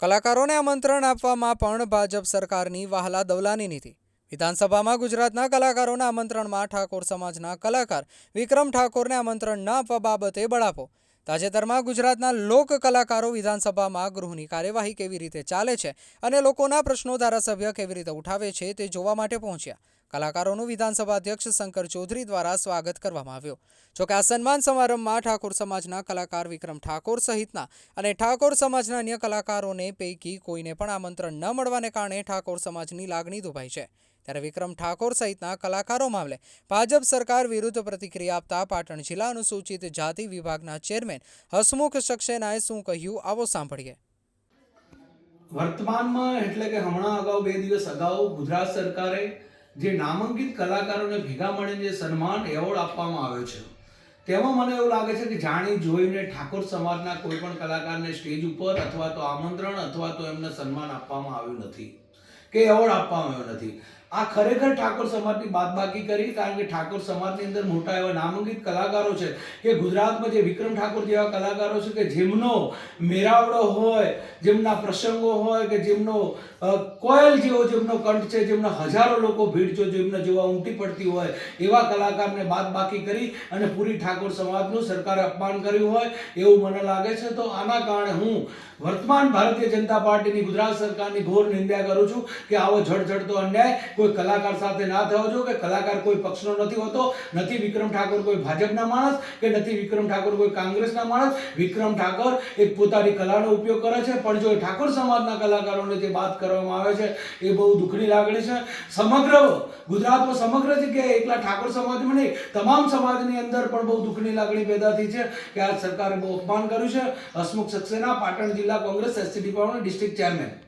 કલાકારોને આમંત્રણ આપવામાં પણ ભાજપ સરકારની વહાલા દવલાની નીતિ. વિધાનસભામાં ગુજરાતના કલાકારોના આમંત્રણમાં ઠાકોર સમાજના કલાકાર વિક્રમ ઠાકોરને આમંત્રણ ન આપવા બાબતે બળાપો. તાજેતરમાં ગુજરાતના લોક કલાકારો વિધાનસભામાં ગૃહની કાર્યવાહી કેવી રીતે ચાલે છે અને લોકોના પ્રશ્નો ધારાસભ્ય કેવી રીતે ઉઠાવે છે તે જોવા માટે પહોંચ્યા. કલાકારોનું વિધાનસભા અધ્યક્ષ શંકર ચૌધરી દ્વારા સ્વાગત કરવામાં આવ્યું. જોકે આ સન્માન સમારંભમાં ઠાકોર સમાજના કલાકાર વિક્રમ ઠાકોર સહિતના અને ઠાકોર સમાજના અન્ય કલાકારોને પૈકી કોઈને પણ આમંત્રણ ન મળવાને કારણે ઠાકોર સમાજની લાગણી દુભાઈ છે. ત્યારે વિક્રમ ઠાકોર સહિતના કલાકારો મામલે ભાજપ સરકાર વિરુદ્ધ પ્રતિક્રિયા આપતા પાટણ જિલ્લા અનુસૂચિત જાતિ વિભાગના ચેરમેન હસમુખ સક્સેનાએ શું કહ્યું આવો સાંભળીએ. વર્તમાનમાં એટલે કે હમણાં અગાઉ બે દિવસ અગાઉ ગુજરાત સરકારે જે નામાંકિત કલાકારોને ભેગા મળીને સન્માન, એવોર્ડ આપવામાં આવ્યો છે. તેમાં મને એવું લાગે છે કે જાણી, જોઈને ઠાકોર સમાજના કોઈ પણ કલાકારને સ્ટેજ ઉપર અથવા તો આમંત્રણ અથવા તો એમને સન્માન આપવામાં આવ્યું નથી. કે એવોર્ડ આપવામાં આવ્યો નથી. આ ખરેખર ઠાકોર સમાજની બાદબાકી કરી, કારણ કે ઠાકોર સમાજની અંદર મોટા એવા નામાંકિત કલાકારો છે કે ગુજરાતમાં જે વિક્રમ ઠાકોર જેવા કલાકારો છે કે જેમનો મેરાવડો હોય, જેમના પ્રસંગો હોય, કે જેમનો કોયલ જેવો જેમનો કંઠ છે, જેમના હજારો લોકો ભીડ જો જેમના જેવા ઉમટી પડતી હોય, એવા કલાકારને બાદબાકી કરી અને પૂરી ઠાકોર સમાજનું સરકારે અપમાન કર્યું હોય, એવું મને લાગે છે. તો આના કારણે હું વર્તમાન ભારતીય જનતા પાર્ટીની ગુજરાત સરકારની ઘોર નિંદા કરું છું. કે આવો જડજડતો અન્યાય કોઈ કલાકાર સાથે ના થવો જોઈએ, કે કલાકાર કોઈ પક્ષનો નથી હોતો, નથી વિક્રમ ઠાકોર કોઈ ભાજપના માણસ, કે નથી વિક્રમ ઠાકોર કોઈ કોંગ્રેસના માણસ. વિક્રમ ઠાકોર એક પોતાની કલાનો ઉપયોગ કરે છે, પણ જો ઠાકોર સમાજના કલાકારોને જે વાત કરવામાં આવે છે, એ બહુ દુઃખની લાગણી છે. સમગ્ર ગુજરાતમાં સમગ્ર જગ્યાએ એકલા ઠાકોર સમાજમાં નહીં, તમામ સમાજની અંદર પણ બહુ દુઃખની લાગણી પેદા થઈ છે કે આ સરકારે બહુ અપમાન કર્યું છે. હસમુખ સક્સેના પાટણ જિલ્લા Congress SC department district chairman.